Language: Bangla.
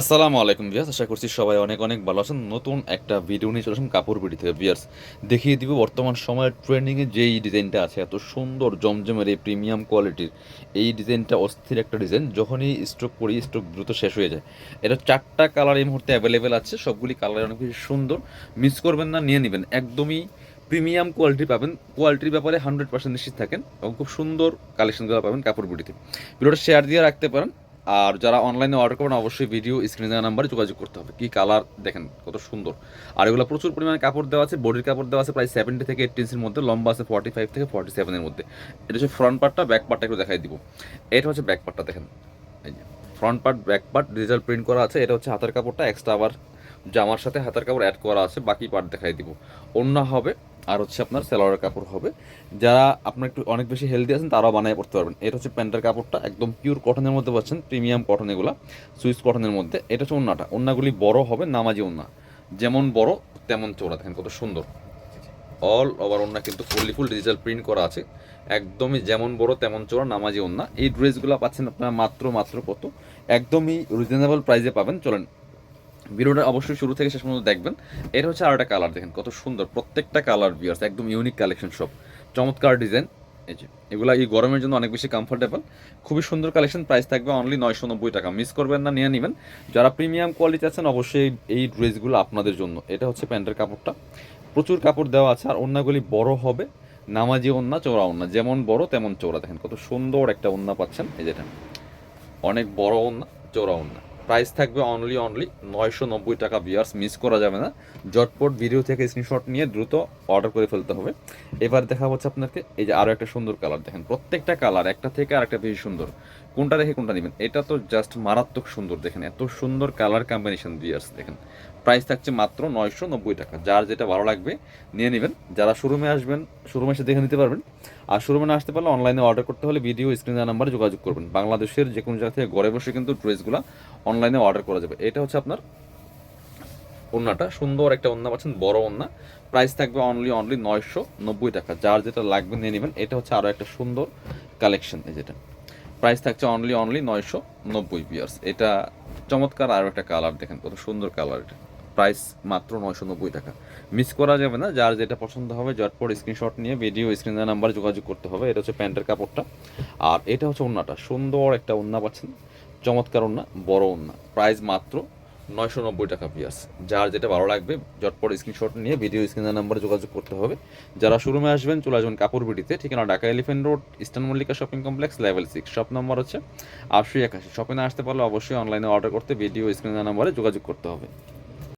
আসসালামু আলাইকুম বিয়াস আশা করছি সবাই অনেক অনেক ভালো আছেন। নতুন একটা ভিডিও নিয়ে চলে আসলাম কাপড় বিড়ি থেকে। বিয়ার্স দেখিয়ে দিব বর্তমান সময়ের ট্রেন্ডিংয়ে যেই ডিজাইনটা আছে, এত সুন্দর, জমজমের এই প্রিমিয়াম কোয়ালিটির এই ডিজাইনটা অস্থির একটা ডিজাইন, যখনই স্ট্রোক করি স্ট্রোক দ্রুত শেষ হয়ে যায়। এটা চারটা কালার এই মুহূর্তে অ্যাভেলেবেল আছে, সবগুলি কালার অনেক বেশি সুন্দর। মিস করবেন না, নিয়ে নেবেন। একদমই প্রিমিয়াম কোয়ালিটি পাবেন। কোয়ালিটির ব্যাপারে হান্ড্রেড পার্সেন্ট নিশ্চিত থাকেন এবং খুব সুন্দর কালেকশনগুলো পাবেন কাপড় বিড়িতে। ভিডিওটা শেয়ার দিয়ে রাখতে পারেন। আর যারা অনলাইনে অর্ডার করবেন, অবশ্যই ভিডিও স্ক্রিনে দেওয়া নাম্বারে যোগাযোগ করতে হবে। কী কালার দেখেন, কত সুন্দর। আর এগুলো প্রচুর পরিমাণে কাপড় দেওয়া আছে বডির কাপড় দেওয়া আছে, প্রায় সেভেন্টি থেকে এইট ইঞ্চের মধ্যে, লম্বা আছে ফর্টি ফাইভ থেকে ফর্টি সেভেনের মধ্যে। এটা হচ্ছে ফ্রন্ট পার্টটা ব্যাক পার্টটা একটু দেখাই দিব। এটা হচ্ছে ব্যাক পার্টটা দেখেন। এই যে front part back part digital print করা আছে। এটা হচ্ছে হাতের কাপড়টা এক্সট্রা আবার জামার সাথে হাতের কাপড় অ্যাড করা আছে। বাকি পার্ট দেখাই দিব। অন্য হবে আর হচ্ছে আপনার সেলোয়ারের কাপড় হবে। যারা আপনার একটু অনেক বেশি হেলদি আছেন, তারাও বানিয়ে পড়তে পারবেন। এটা হচ্ছে প্যান্টের কাপড়টা, একদম পিওর কটনের মধ্যে পাচ্ছেন প্রিমিয়াম কটন এগুলা সুইস কটনের মধ্যে। এটা হচ্ছে ওন্নাটা। ওন্নাগুলি বড় হবে, নামাজি ওন্না। যেমন বড়, তেমন চোরা দেখেন কত সুন্দর। অল ওভার ওন্না কিন্তু ফুললি ফুল ডিজিটাল প্রিন্ট করা আছে। একদমই যেমন বড়, তেমন চোরা নামাজি ওন্না। এই ড্রেসগুলো পাচ্ছেন আপনারা মাত্র মাত্র কত? একদমই রিজনেবল প্রাইসে পাবেন। চলেন ভিডিওটা অবশ্যই শুরু থেকে শেষ পর্যন্ত দেখবেন। এটা হচ্ছে আর একটা কালার দেখেন কত সুন্দর। প্রত্যেকটা কালার বিয়ার্স একদম ইউনিক কালেকশন সব চমৎকার ডিজাইন এই যে, এগুলো এই গরমের জন্য অনেক বেশি কমফোর্টেবল খুবই সুন্দর কালেকশন প্রাইস থাকবে অনলি নয়শো নব্বই টাকা। মিস করবেন না, নিয়ে নেবেন। যারা প্রিমিয়াম কোয়ালিটি আছেন, অবশ্যই এই ড্রেসগুলো আপনাদের জন্য। এটা হচ্ছে প্যান্টের কাপড়টা। প্রচুর কাপড় দেওয়া আছে, আর ওন্নাগুলি বড় হবে। নামাজি ওন্না চৌড়া ওন্না যেমন বড়, তেমন চৌড়া দেখেন কত সুন্দর একটা ওন্না পাচ্ছেন। এই যেটা অনেক বড় ওন্না চৌড়া ওন্না প্রাইস থাকবে অনলি অনলি নয়শো নব্বই টাকা বিয়ার্স মিস করা যাবে না। জটপট ভিডিও থেকে স্ক্রিনশট নিয়ে দ্রুত অর্ডার করে ফেলতে হবে। এবার দেখা হচ্ছে আপনাকে, এই যে আরও একটা সুন্দর কালার দেখেন। প্রত্যেকটা কালার একটা থেকে আর একটা বেশি সুন্দর। কোনটা দেখে কোনটা নেবেন? এটা তো জাস্ট মারাত্মক সুন্দর দেখেন, এত সুন্দর কালার কম্বিনেশন দিয়ে আসছে দেখেন। প্রাইস থাকছে মাত্র নয়শো নব্বই টাকা, যার যেটা ভালো লাগবে নিয়ে নেবেন। যারা শোরুমে আসবেন শোরুমে এসে দেখে নিতে পারবেন। আর শোরুমে না আসতে পারলে অনলাইনে অর্ডার করতে হলে ভিডিও স্ক্রিনে নাম্বারে যোগাযোগ করবেন। বাংলাদেশের যে কোনো জায়গা থেকে ঘরে বসে কিন্তু ড্রেসগুলো অনলাইনে অর্ডার করা যাবে। এটা হচ্ছে আপনার ওন্নাটা, সুন্দর একটা ওন্না পাচ্ছেন, বড় ওন্না। প্রাইস থাকবে অনলি অনলি নয়শো নব্বই টাকা, যার যেটা লাগবে নিয়ে নেবেন। এটা হচ্ছে আরও একটা সুন্দর কালেকশন যেটা। প্রাইস থাকছে অনলি অনলি নয়শো নব্বই পিয়ার্স এটা চমৎকার আরও একটা কালার দেখেন কত সুন্দর কালার এটা। প্রাইস মাত্র নয়শো নব্বই টাকা। মিস করা যাবে না, যার যেটা পছন্দ হবে জটপট স্ক্রিনশট নিয়ে ভিডিও স্ক্রিনের নাম্বার যোগাযোগ করতে হবে। এটা হচ্ছে প্যান্টের কাপড়টা। আর এটা হচ্ছে ওন্নাটা। সুন্দর একটা ওন্না পাচ্ছেন। চমৎকার ওন্না, বড় ওন্না। প্রাইস মাত্র নয়শো নব্বই টাকা পিয়াস যার যেটা ভালো লাগবে জটপট স্ক্রিনশট নিয়ে ভিডিও স্ক্রিনের নাম্বারে যোগাযোগ করতে হবে। যারা শোরুমে আসবেন, চলে আসবেন কাপড় বিডিতে ঠিকানা Dhaka Elephant Road eastern Mallika shopping complex level six shop number হচ্ছে আটশো একাশি। শপিংয়ে আসতে পারলে অবশ্যই অনলাইনে অর্ডার করতে ভিডিও স্ক্রিনের নাম্বারে যোগাযোগ করতে হবে।